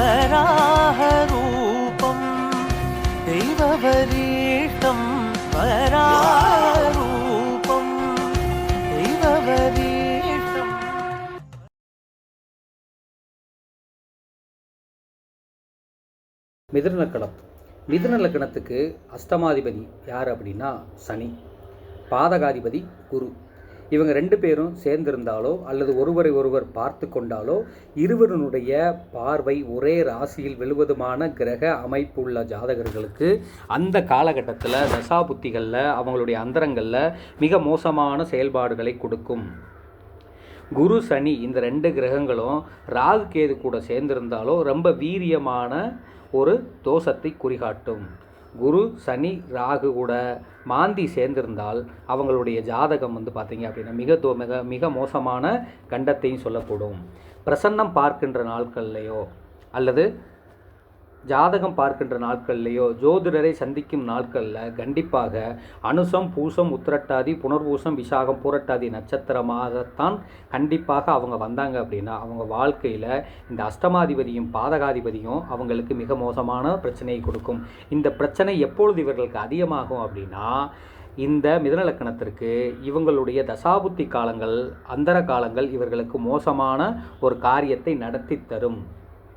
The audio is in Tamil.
വരാഹരൂപം ദൈവവരീഷ്ടം വരാഹരൂപം ദൈവവരീ மிதுன லக்கணம். மிதுன லக்கணத்துக்கு அஷ்டமாதிபதி யார் அப்படின்னா சனி. பாதகாதிபதி குரு. இவங்க ரெண்டு பேரும் சேர்ந்திருந்தாலோ அல்லது ஒருவரை ஒருவர் பார்த்து கொண்டாலோ இருவருடைய பார்வை ஒரே ராசியில் விழுவதுமான கிரக அமைப்பு உள்ள ஜாதகர்களுக்கு அந்த காலகட்டத்தில் தசாபுத்திகளில் அவங்களுடைய அந்தரங்களில் மிக மோசமான செயல்பாடுகளை கொடுக்கும். குரு சனி இந்த ரெண்டு கிரகங்களும் ராகு கேது கூட சேர்ந்திருந்தாலோ ரொம்ப வீரியமான ஒரு தோஷத்தை குறிகாட்டும். குரு சனி ராகு கூட மாந்தி சேர்ந்திருந்தால் அவங்களுடைய ஜாதகம் வந்து பார்த்தீங்க அப்படின்னா மிக தோ மிக மிக மோசமான கண்டத்தையும் சொல்லக்கூடும். பிரசன்னம் பார்க்கின்ற நாட்கள்லையோ அல்லது ஜாதகம் பார்க்கின்ற நாட்கள்லையோ ஜோதிடரை சந்திக்கும் நாட்களில் கண்டிப்பாக அனுசம் பூசம் உத்திரட்டாதி புனர்பூசம் விசாகம் பூரட்டாதி நட்சத்திரமாகத்தான் கண்டிப்பாக அவங்க வந்தாங்க அப்படின்னா அவங்க வாழ்க்கையில் இந்த அஷ்டமாதிபதியும் பாதகாதிபதியும் அவங்களுக்கு மிக மோசமான பிரச்சனையை கொடுக்கும். இந்த பிரச்சனை எப்பொழுது இவர்களுக்கு அதிகமாகும் அப்படின்னா இந்த மிதனலக்கணத்திற்கு இவங்களுடைய தசாபுத்தி காலங்கள் அந்தர காலங்கள் இவர்களுக்கு மோசமான ஒரு காரியத்தை நடத்தி தரும்.